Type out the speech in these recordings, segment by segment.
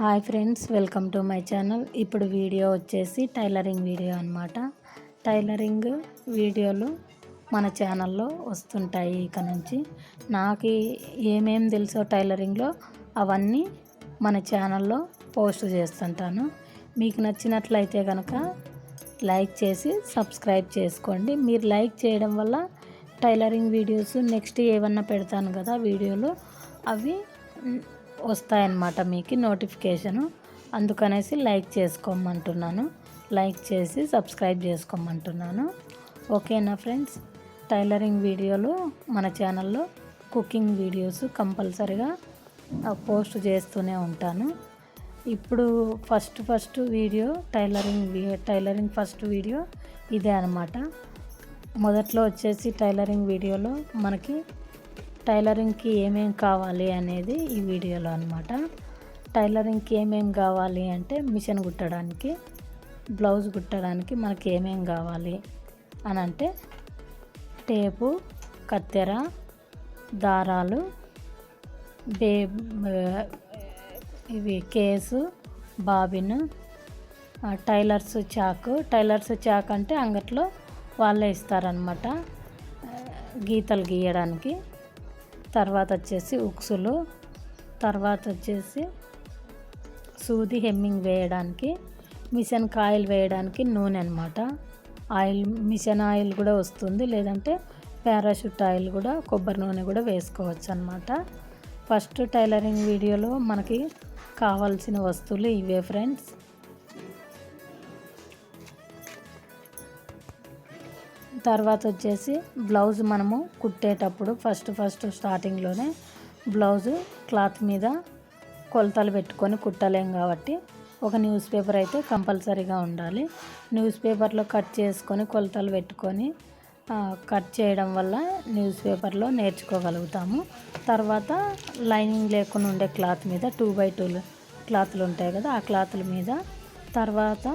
Hi friends welcome to my channel. ఇప్పుడు video వచ్చేసి tailoring video అనమాట టైలరింగ్ వీడియోలు మన ఛానల్లో వస్తుంటాయి ఇక నుంచి. నాకు ఏమేం తెలుసో టైలరింగ్లో అవన్నీ మన ఛానల్లో పోస్ట్ చేస్తుంటాను. మీకు నచ్చినట్లయితే కనుక లైక్ చేసి సబ్స్క్రైబ్ చేసుకోండి. మీరు లైక్ చేయడం వల్ల టైలరింగ్ వీడియోస్ నెక్స్ట్ ఏమన్నా పెడతాను కదా వీడియోలు అవి వస్తాయన్నమాట మీకు నోటిఫికేషను. అందుకనేసి లైక్ చేసుకోమంటున్నాను. లైక్ చేసి సబ్స్క్రైబ్ చేసుకోమంటున్నాను. ఓకేనా ఫ్రెండ్స్? టైలరింగ్ వీడియోలు మన ఛానల్లో కుకింగ్ వీడియోస్ కంపల్సరిగా పోస్ట్ చేస్తూనే ఉంటాను. ఇప్పుడు first first video tailoring tailoring first video ఇదే అనమాట మొదట్లో వచ్చేసి టైలరింగ్ వీడియోలో మనకి టైలరింగ్కి ఏమేం కావాలి అనేది ఈ వీడియోలో అనమాట టైలరింగ్కి ఏమేం కావాలి అంటే మిషన్ కుట్టడానికి బ్లౌజ్ కుట్టడానికి మనకి ఏమేం కావాలి అని అంటే టేపు కత్తెర దారాలు బే ఇవి case bobbin tailors chalk. Tailors chalk అంటే అంగట్లో వాళ్ళే ఇస్తారనమాట గీతలు గీయడానికి. తర్వాత వచ్చేసి ఉక్సులు తర్వాత వచ్చేసి సూది హెమ్మింగ్ వేయడానికి మిషన్ కాయిల్ వేయడానికి నూనె అనమాట ఆయిల్ మిషన్ ఆయిల్ కూడా వస్తుంది లేదంటే పారాషూట్ ఆయిల్ కూడా కొబ్బరి నూనె కూడా వేసుకోవచ్చు అనమాట ఫస్ట్ టైలరింగ్ వీడియోలో మనకి కావాల్సిన వస్తువులు ఇవే ఫ్రెండ్స్. తర్వాత వచ్చేసి బ్లౌజ్ మనము కుట్టేటప్పుడు ఫస్ట్ ఫస్ట్ స్టార్టింగ్లోనే బ్లౌజు క్లాత్ మీద కొలతలు పెట్టుకొని కుట్టలేం కాబట్టి ఒక న్యూస్ పేపర్ అయితే కంపల్సరీగా ఉండాలి. న్యూస్ పేపర్లో కట్ చేసుకొని కొలతలు పెట్టుకొని కట్ చేయడం వల్ల న్యూస్ పేపర్లో నేర్చుకోగలుగుతాము. తర్వాత లైనింగ్ లేకుండా ఉండే క్లాత్ మీద టూ బై టూ క్లాత్లు ఉంటాయి కదా ఆ క్లాత్ల మీద తర్వాత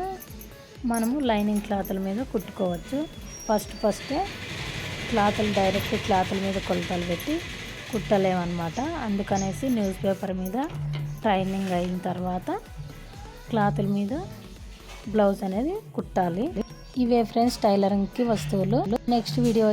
మనము లైనింగ్ క్లాత్ల మీద కుట్టుకోవచ్చు. ఫస్ట్ ఫస్టే క్లాతులు డైరెక్ట్ క్లాతుల మీద కొలతలు పెట్టి కుట్టలేమన్నమాట. అందుకనేసి న్యూస్ పేపర్ మీద ట్రైనింగ్ అయిన తర్వాత క్లాతుల మీద బ్లౌజ్ అనేది కుట్టాలి. ఇవే ఫ్రెండ్స్ టైలరింగ్కి వస్తువులు. Next video